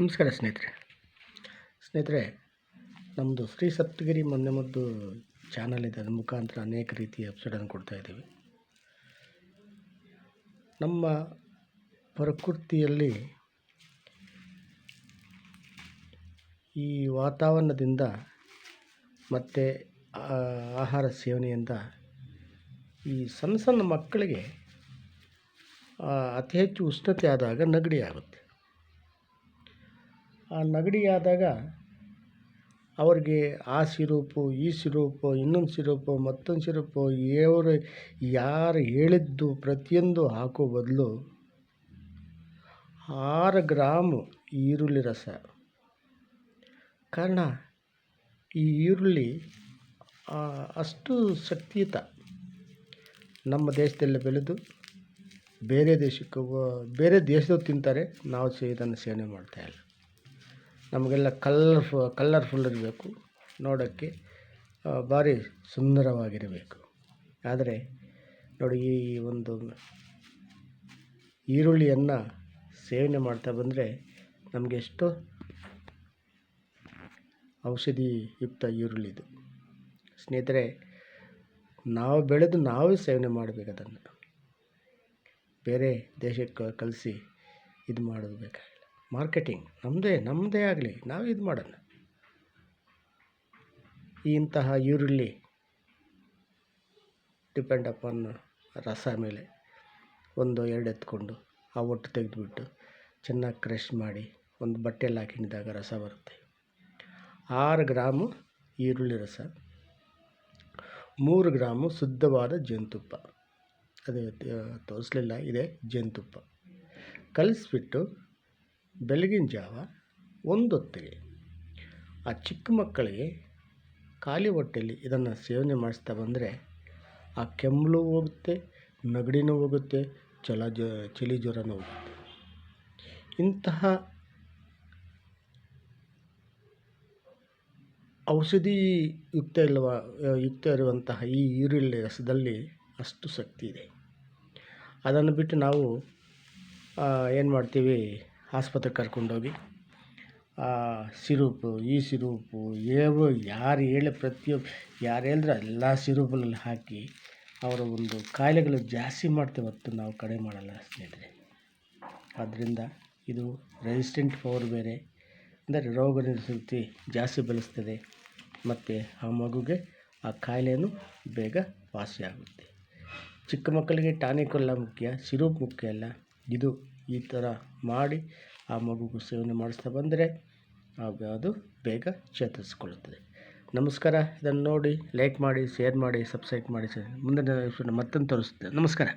ನಮಸ್ಕಾರ ಸ್ನೇಹಿತರೆ. ಸ್ನೇಹಿತರೆ ನಮ್ಮದು ಶ್ರೀ ಸಪ್ತಗಿರಿ ಮದ್ದು ಚಾನಲ್ ಇದೆ. ಅದರ ಮುಖಾಂತರ ಅನೇಕ ರೀತಿಯ ಎಪಿಸೋಡನ್ನು ಕೊಡ್ತಾ ಇದ್ದೀವಿ. ನಮ್ಮ ಪ್ರಕೃತಿಯಲ್ಲಿ ಈ ವಾತಾವರಣದಿಂದ ಮತ್ತು ಆಹಾರ ಸೇವನೆಯಿಂದ ಈ ಸಣ್ಣ ಸಣ್ಣ ಮಕ್ಕಳಿಗೆ ಅತಿ ಹೆಚ್ಚು ಉಷ್ಣತೆ ಆದಾಗ ನೆಗಡಿ ಆಗುತ್ತೆ. ಆ ನೆಗಡಿ ಆದಾಗ ಅವ್ರಿಗೆ ಆ ಸಿರೂಪು, ಈ ಸಿರೂಪು, ಇನ್ನೊಂದು ಸಿರೂಪು, ಮತ್ತೊಂದು ಸಿರೂಪು, ಇವರು ಯಾರು ಹೇಳಿದ್ದು ಪ್ರತಿಯೊಂದು ಹಾಕೋ ಬದಲು ಆರು ಗ್ರಾಮು ಈರುಳ್ಳಿ ರಸ. ಕಾರಣ ಈ ಈರುಳ್ಳಿ ಅಷ್ಟು ಶಕ್ತಿಯುತ ನಮ್ಮ ದೇಶದಲ್ಲಿ ಬೆಳೆದು ಬೇರೆ ದೇಶಕ್ಕೆ ಬೇರೆ ದೇಶದವ್ರು ತಿಂತಾರೆ, ನಾವು ಸೇ ಇದನ್ನು ಸೇವನೆ ಮಾಡ್ತಾಯಿಲ್ಲ ನಮಗೆಲ್ಲ ಕಲರ್ಫು ಕಲ್ಲರ್ಫುಲ್ ಇರಬೇಕು. ನೋಡೋಕ್ಕೆ ಭಾರಿ ಸುಂದರವಾಗಿರಬೇಕು. ಆದರೆ, ನೋಡಿ, ಈ ಒಂದು ಈರುಳ್ಳಿಯನ್ನು ಸೇವನೆ ಮಾಡ್ತಾ ಬಂದರೆ ನಮಗೆ ಎಷ್ಟು ಔಷಧಿಯುಕ್ತ ಈರುಳ್ಳಿದು ಸ್ನೇಹಿತರೆ, ನಾವು ಬೆಳೆದು ನಾವೇ ಸೇವನೆ ಮಾಡಬೇಕು ಅದನ್ನು. ಬೇರೆ ದೇಶಕ್ಕೆ ಕಳಿಸಿ ಇದು ಮಾಡೋದು ಬೇಕಾಗಿಲ್ಲ ಮಾರ್ಕೆಟಿಂಗ್ ನಮ್ಮದೇ ನಮ್ಮದೇ ಆಗಲಿ, ನಾವು ಇದು ಮಾಡೋಣ. ಇಂತಹ ಈರುಳ್ಳಿ ಡಿಪೆಂಡ್ ಅಪಾನ್ ರಸ ಮೇಲೆ ಒಂದು ಎರಡು ಎತ್ಕೊಂಡು ಆ ಒಟ್ಟು ತೆಗೆದುಬಿಟ್ಟು ಚೆನ್ನಾಗಿ ಕ್ರಷ್ ಮಾಡಿ ಒಂದು ಬಟ್ಟೆಯಲ್ಲಿ ಹಾಕಿದಾಗ ರಸ ಬರುತ್ತೆ. ಆರು ಗ್ರಾಮು ಈರುಳ್ಳಿ ರಸ, ಮೂರು ಗ್ರಾಮು ಶುದ್ಧವಾದ ಜೇನುತುಪ್ಪ. ಅದು ತೋರಿಸ್ಲಿಲ್ಲ, ಇದೆ ಜೇನುತುಪ್ಪ. ಕಲಿಸ್ಬಿಟ್ಟು ಬೆಳಗಿನ ಜಾವ ಒಂದೊತ್ತಿಗೆ ಆ ಚಿಕ್ಕ ಮಕ್ಕಳಿಗೆ ಖಾಲಿ ಹೊಟ್ಟೆಯಲ್ಲಿ ಇದನ್ನು ಸೇವನೆ ಮಾಡಿಸ್ತಾ ಬಂದರೆ ಆ ಕೆಮ್ಮಲು ಹೋಗುತ್ತೆ, ನೆಗಡಿನೂ ಹೋಗುತ್ತೆ ಚಲ ಜ, ಚಳಿ ಜ್ವರನೂ ಹೋಗುತ್ತೆ. ಇಂತಹ ಔಷಧಿ ಯುಕ್ತ ಇಲ್ಲವ ಯುಕ್ತ ಇರುವಂತಹ ಈ ಈರುಳ್ಳಿ ರಸದಲ್ಲಿ ಅಷ್ಟು ಶಕ್ತಿ ಇದೆ. ಅದನ್ನು ಬಿಟ್ಟು ನಾವು ಏನು ಮಾಡ್ತೀವಿ ಆಸ್ಪತ್ರೆಗೆ ಕರ್ಕೊಂಡೋಗಿ ಸಿರೂಪು, ಈ ಸಿರೂಪು ಏವು ಯಾರು ಹೇಳಿ ಪ್ರತಿಯೊಬ್ಬ, ಯಾರು ಹೇಳಿದ್ರೆ ಎಲ್ಲ ಸಿರೂಪಲ್ಲಿ ಹಾಕಿ ಅವರ ಒಂದು ಕಾಯಿಲೆಗಳು ಜಾಸ್ತಿ ಮಾಡ್ತೇವೆ ಹೊತ್ತು ನಾವು ಕಡಿಮೆ ಮಾಡಲ್ಲ ಸ್ನೇಹಿತರೆ. ಆದ್ದರಿಂದ ಇದು ರೆಸಿಸ್ಟೆಂಟ್ ಪವರ್ ಬೇರೆ, ಅಂದರೆ ರೋಗ ನಿರೋಧಕತೆ ಜಾಸ್ತಿ ಬೆಳೆಸ್ತದೆ, ಮತ್ತು ಆ ಮಗುಗೆ ಆ ಕಾಯಿಲೆಯೂ ಬೇಗ ವಾಸಿಯಾಗುತ್ತೆ. ಚಿಕ್ಕ ಮಕ್ಕಳಿಗೆ ಟಾನಿಕ್ ಎಲ್ಲ ಮುಖ್ಯ, ಸಿರೂಪ್ ಮುಖ್ಯ ಅಲ್ಲ, ಇದು ಈ ಥರ ಮಾಡಿ ಆ ಮಗುಗೂ ಸೇವನೆ ಮಾಡಿಸ್ತಾ ಬಂದರೆ ಆಗ ಅದು ಬೇಗ ಚೇತರಿಸ್ಕೊಳ್ಳುತ್ತದೆ. ನಮಸ್ಕಾರ. ಇದನ್ನು ನೋಡಿ ಲೈಕ್ ಮಾಡಿ ಶೇರ್ ಮಾಡಿ ಸಬ್ಸ್ಕ್ರೈಬ್ ಮಾಡಿ. ಮುಂದಿನ ಮತ್ತೊಂದು ತೋರಿಸುತ್ತೆ ನಮಸ್ಕಾರ.